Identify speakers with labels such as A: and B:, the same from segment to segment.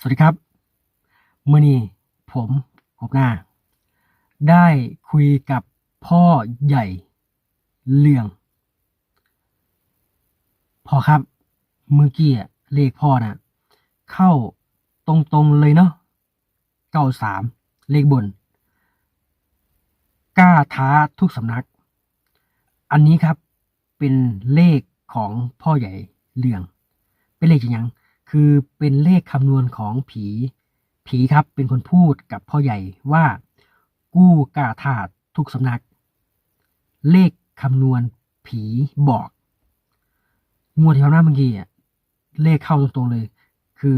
A: สวัสดีครับเมื่อนี้ผมผมหน้า ได้คุยกับพ่อใหญ่เรื่องพ่อครับเมื่อกี้เลขพ่อนะเข้าตรงๆเลยเนาะเก้าสามเลขบน กล้าท้าทุกสำนัก อันนี้ครับเป็นเลขของพ่อใหญ่เรื่อง เป็นเลขย่าง คือเป็นเลขคำนวณของผี ผีครับเป็นคนพูดกับพ่อใหญ่ว่า กู้กาธาทุกสำนัก เลขคำนวณผีบอกงวดที่ผ่านมาเมื่อกี้อะเลขเข้าตรงๆเลย คือ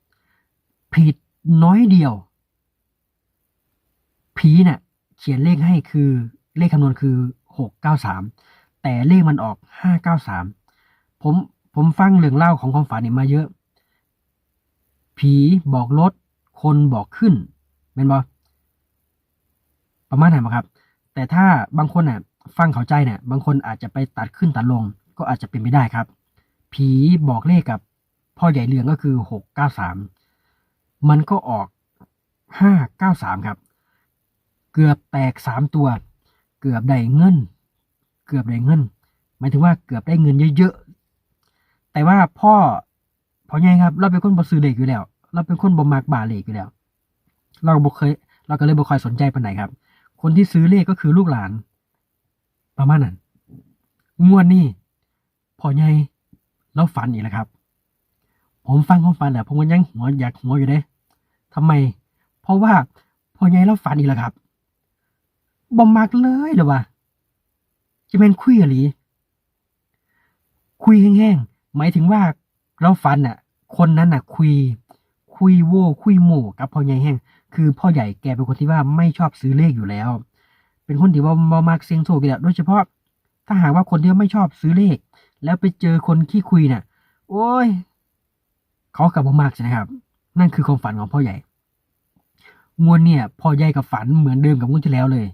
A: 93 ผิดน้อยเดียว ผีเนี่ยเขียนเลขให้คือเลขคำนวณคือ 693 แต่เลขมันออก 593 ผม ผมฟังเรื่องเล่าของความฝันนี่มาเยอะ ผีบอกลด คนบอกขึ้นเป็นบอประมาณไหนบ่ครับ แต่ถ้าบางคนน่ะ ฟังเข้าใจเนี่ย บางคนอาจจะไปตัดขึ้นตัดลง ก็อาจจะเป็นไม่ได้ครับ ผีบอกเลขกับพ่อใหญ่เรืองก็คือหกเก้าสามมันก็ออกห้าเก้าสามครับ เกือบแตกสามตัว เกือบได้เงิน เกือบได้เงิน หมายถึงว่าเกือบได้เงินเยอะๆ แต่ว่าพ่อพ่อใหญ่ครับ เราเป็นคนบ่ซื้อเลขอยู่แล้ว เราเป็นคนบ่มักบาเลขอยู่แล้ว เราบ่เคย เราก็เลยบ่คอยสนใจปานไหนครับ คนที่ซื้อเลขก็คือลูกหลาน ประมาณนั้นงวดนี้พ่อใหญ่เราฝันอีกแล้วครับ ผมฟังความฝันแล้วผมก็ยังหัวอยากหัวอยู่เด้ทำไม เพราะว่าพ่อใหญ่เราฝันอีกแล้วครับบ่มักเลยหรือวะจะเป็นคุยอะไรคุยแห้ง หมายถึงว่าเราฝันน่ะ คนนั้นน่ะ คุย คุยโว้คุยโม่กับพ่อใหญ่แห้งคือพ่อใหญ่แกเป็นคนที่ว่าไม่ชอบซื้อเลขอยู่แล้ว เป็นคนที่ว่าบ่มักเสียงโชคอยู่แล้วโดยเฉพาะ ถ้าหากว่าคนที่ไม่ชอบซื้อเลข แล้วไปเจอคนขี้คุยน่ะ โอ้ย เขากับบ่มักใช่ไหมครับ นั่นคือความฝันของพ่อใหญ่งวดเนี่ยพ่อใหญ่กับฝันเหมือนเดิมกับงวดที่แล้วเลย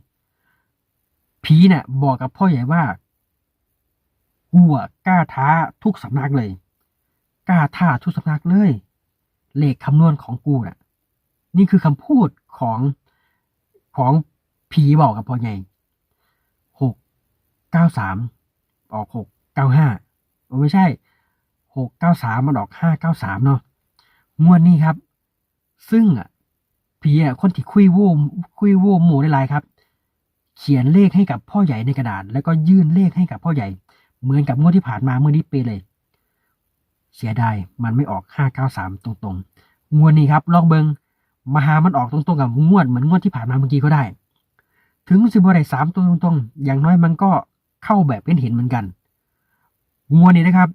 A: ผีน่ะ บอกกับพ่อใหญ่ว่า กูอะกล้าท้าทุกสำนักเลย กล้าท้าทุกสำนักเลย เลขคำนวณของกูน่ะ นี่คือคำพูดของของผีบอกกับพ่อใหญ่หกเก้าสามออกหกเก้าห้าไม่ใช่หกเก้าสามมันออกห้าเก้าสามเนาะงวดนี้ครับ ซึ่งอะผีอะคนที่คุยโว้คุยโว้หมูได้ลายครับ เขียนเลขให้กับพ่อใหญ่ในกระดาษ แล้วก็ยื่นเลขให้กับพ่อใหญ่ เหมือนกับงวดที่ผ่านมาเมื่อนี้เปเลย เสียดายมันไม่ออกห้าเก้าสามตรงๆ งวดนี้ครับ ลองเบิงมาหามันออกตรงๆกับงวดเหมือนงวดที่ผ่านมาเมื่อกี้ก็ได้ ถึงสิบได้สามตัวตรงๆ อย่างน้อยมันก็เข้าแบบเป็นเห็นเหมือนกัน งวดนี้นะครับ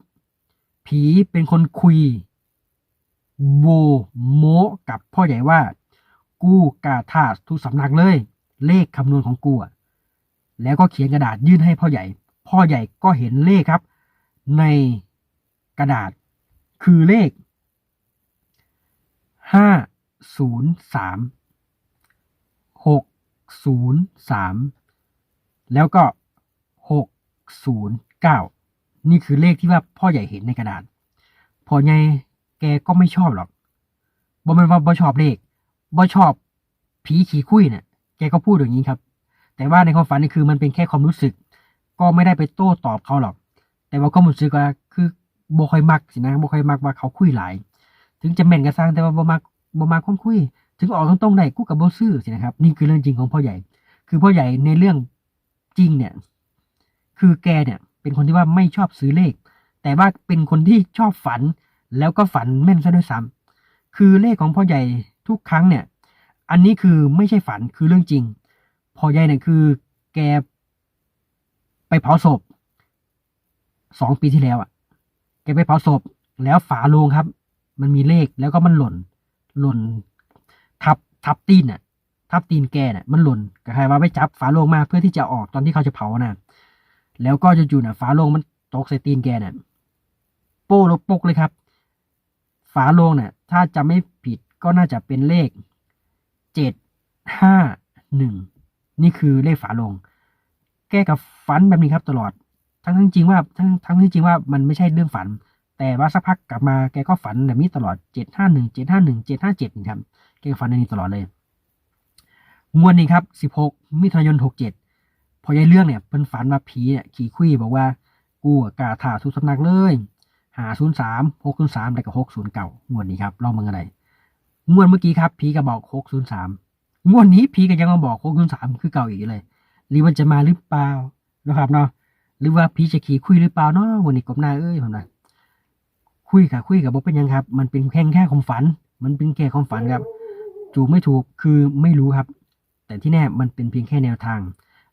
A: ผีเป็นคนคุยโวโมกับพ่อใหญ่ว่า กูกาธาตุทุกสำนักเลย เลขคำนวณของกูแล้วก็เขียนกระดาษยื่นให้พ่อใหญ่ พ่อใหญ่ก็เห็นเลขครับ ในกระดาษคือเลข ห้าศูนย์สามหกศูนย์สามแล้วก็หกศูนย์เก้านี่คือเลขที่ว่าพ่อใหญ่เห็นในกระดาษ พ่อใหญ่แกก็ไม่ชอบหรอกบ่มันว่าบ่ชอบเลขบ่ชอบผีขี่คุยเนี่ยแกก็พูดอย่างนี้ครับ แต่ว่าในความฝันนี่คือมันเป็นแค่ความรู้สึก ก็ไม่ได้ไปโต้ตอบเขาหรอก แต่ว่าก็รู้สึกว่าคือบ่ค่อยมักสินะบ่ค่อยมักว่าเขาคุยหลาย ถึงจะแม่นก็สร้างแต่ว่าบ่มักบ่มักคนคุย ถึงออกตรงๆได้กูกับบ่ซื้อสินะครับ นี่คือเรื่องจริงของพ่อใหญ่ คือพ่อใหญ่ในเรื่องจริงเนี่ย คือแกเนี่ย เป็นคนที่ว่าไม่ชอบซื้อเลข แต่ว่าเป็นคนที่ชอบฝัน แล้วก็ฝันแม่นซะด้วยซ้ำคือเลขของพ่อใหญ่ทุกครั้งเนี่ย อันนี้คือไม่ใช่ฝันคือเรื่องจริงพ่อใหญ่เนี่ยคือ แก ไปเผาศพสองปีที่แล้วอะ แกไปเผาศพแล้วฝาโลงครับ มันมีเลขแล้วก็มันหล่น หล่น ทับทับตีนน่ะ ทับตีนแกน่ะ มันหล่นก็ใครว่าไปจับฝาโลงมาเพื่อที่จะออกตอนที่เขาจะเผาน่ะ แล้วก็จู่ๆน่ะ ฝาโลงมันตกใส่ตีนแกน่ะ โป้ลบปกเลยครับ ฝาโลงน่ะ ถ้าจะไม่ผิดก็น่าจะเป็นเลขเจ็ดห้าหนึ่งนี่คือเลขฝาโลง แกกับฝันแบบนี้ครับตลอด ทั้งทั้งจริงว่าทั้งทั้งที่จริงว่ามันไม่ใช่เรื่องฝัน แต่ว่าสักพักกลับมาแกก็ฝันแบบนี้ตลอดเจ็ดห้าหนึ่งเจ็ดห้าหนึ่งเจ็ดห้าเจ็ดนี่ครับแกก็ฝันในนี้ตลอดเลยงวดนี้ครับสิบหกมิถุนายนหกเจ็ดพอยายเรื่องเนี่ยเป็นฝันว่าผีเนี่ยขี่คุยบอกว่ากูอะกล้าถาทุกสำนักเลยหาศูนย์สามหกศูนย์สามแล้วก็หกศูนย์เก่างวดนี้ครับลองมึงอะไรงวดเมื่อกี้ครับผีก็บอกหกศูนย์สามงวดนี้ผีก็ยังมาบอกหกศูนย์สามคือเก่าอีกเลย หรือมันจะมาหรือเปล่านะครับเนาะหรือว่าผีจะขี่คุยหรือเปล่าเนาะวันนี้กบหน้าเอ้ยผมนะคุยกับคุยกับบอกเป็นยังครับ มันเป็นแค่แค่ความฝัน มันเป็นแค่ความฝันครับถูกไม่ถูกคือไม่รู้ครับ แต่ที่แน่มันเป็นเพียงแค่แนวทาง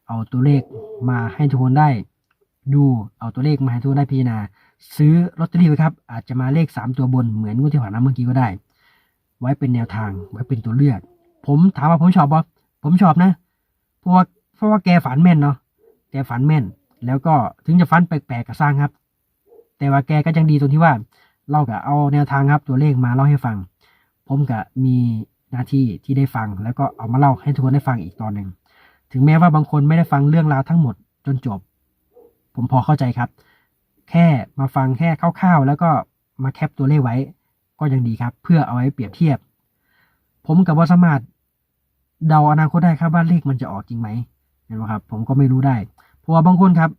A: เอาตัวเลขมาให้ทุกคนได้ ดูเอาตัวเลขมาให้ทุกคนได้พิจารณาซื้อลอตเตอรี่ไว้ครับ อาจจะมาเลขสามตัวบนเหมือนงวดที่ผ่านมาเมื่อกี้ก็ได้ ไว้เป็นแนวทางไว้เป็นตัวเลือก ผมถามว่าผมชอบบ่ผมชอบนะ เพราะว่า เพราะว่าแกฝันแม่นเนาะแกฝันแม่น แล้วก็ถึงจะฝันแปลกๆก็สร้างครับ แต่ว่าแกก็ยังดีตรงที่ว่าเราก็เอาแนวทางครับตัวเลขมาเล่าให้ฟัง ผมก็มีหน้าที่ที่ได้ฟัง แล้วก็เอามาเล่าให้ทุกคนได้ฟังอีกตอนหนึ่งถึงแม้ว่าบางคนไม่ได้ฟังเรื่องราวทั้งหมดจนจบ ผมพอเข้าใจครับ แค่มาฟังแค่คร่าวๆแล้วก็มาแคปตัวเลขไว้ ก็ยังดีครับ เพื่อเอาไว้เปรียบเทียบ ผมกับว่าสามารถเดาอนาคตได้ครับว่าเลขมันจะออกจริงไหม เห็นไหมครับ ผมก็ไม่รู้ได้ เพราะว่าบางคนครับ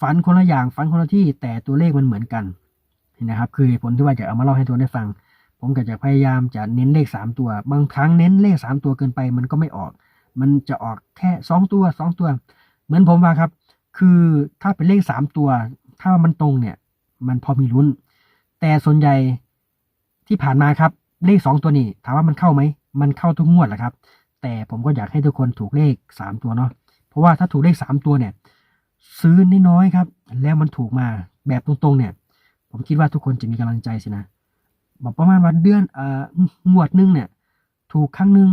A: ฝันคนละอย่างฝันคนละที่แต่ตัวเลขมันเหมือนกันเห็นนะครับ คือผลที่ว่าจะเอามาเล่าให้ทุกคนได้ฟัง ผมก็จะพยายามจะเน้นเลขสามตัว บางครั้งเน้นเลขสามตัวเกินไปมันก็ไม่ออก มันจะออกแค่สองตัวสองตัว เหมือนผมว่าครับ คือถ้าเป็นเลขสามตัว ถ้ามันตรงเนี่ย มันพอมีลุ้น แต่ส่วนใหญ่ที่ผ่านมาครับ เลขสองตัวนี้ถามว่ามันเข้าไหม มันเข้าทุกงวดแหละครับ แต่ผมก็อยากให้ทุกคนถูกเลขสามตัวเนาะ เพราะว่าถ้าถูกเลขสามตัวเนี่ย ซื้อน้อยๆครับ แล้วมันถูกมาแบบตรงๆเนี่ย ผมคิดว่าทุกคนจะมีกำลังใจสินะบอกประมาณวันเดือนเอ่องวดหนึงเนี่ย ถูกครั้งหนึ่ง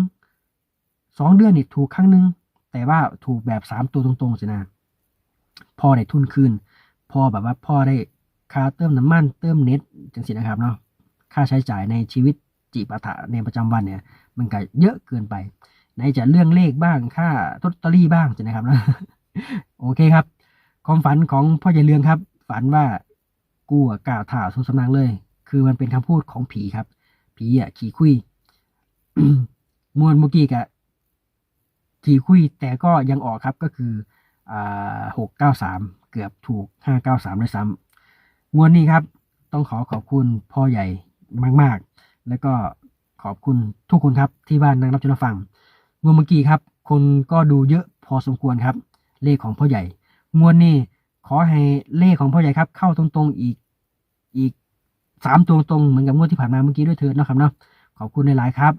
A: สองเดือนนี่ถูกครั้งหนึ่งแต่ว่าถูกแบบสามตัวตรงๆสินะพอได้ทุนคืนพอแบบว่าพ่อได้ค่าเติมน้ำมันเติมเน็ตจังสินะครับเนาะค่าใช้จ่ายในชีวิตจิปาถะในประจำวันเนี่ย มันก็เยอะเกินไป ไหนจะเรื่องเลขบ้างค่าลอตเตอรี่บ้างใช่ไหมครับนะโอเคครับ ความฝันของพ่อใหญ่เรืองครับ ฝันว่ากูกล่าวถ่าสุสำนักเลย คือมันเป็นคำพูดของผีครับ ผีอะขี่คุยมวนเมื่อกี้กะขี่คุยแต่ก็ยังออกครับก็คืออ่าหกเก้าสามเกือบถูกห้าเก้าสามด้วยซ้ำงวดนี้ครับ ต้องขอขอบคุณพ่อใหญ่มาก ๆ แล้วก็ขอบคุณทุกคนครับที่บ้านนั่งรับชมฟัง งวดเมื่อกี้ครับ คนก็ดูเยอะพอสมควรครับ เลขของพ่อใหญ่ งวดนี้ขอให้เลขของพ่อใหญ่ครับ เข้าตรงๆอีกอีกสามตัวตรงเหมือนกับงวดที่ผ่านมาเมื่อกี้ด้วยเถิดนะครับเนาะขอบคุณหลายๆครับ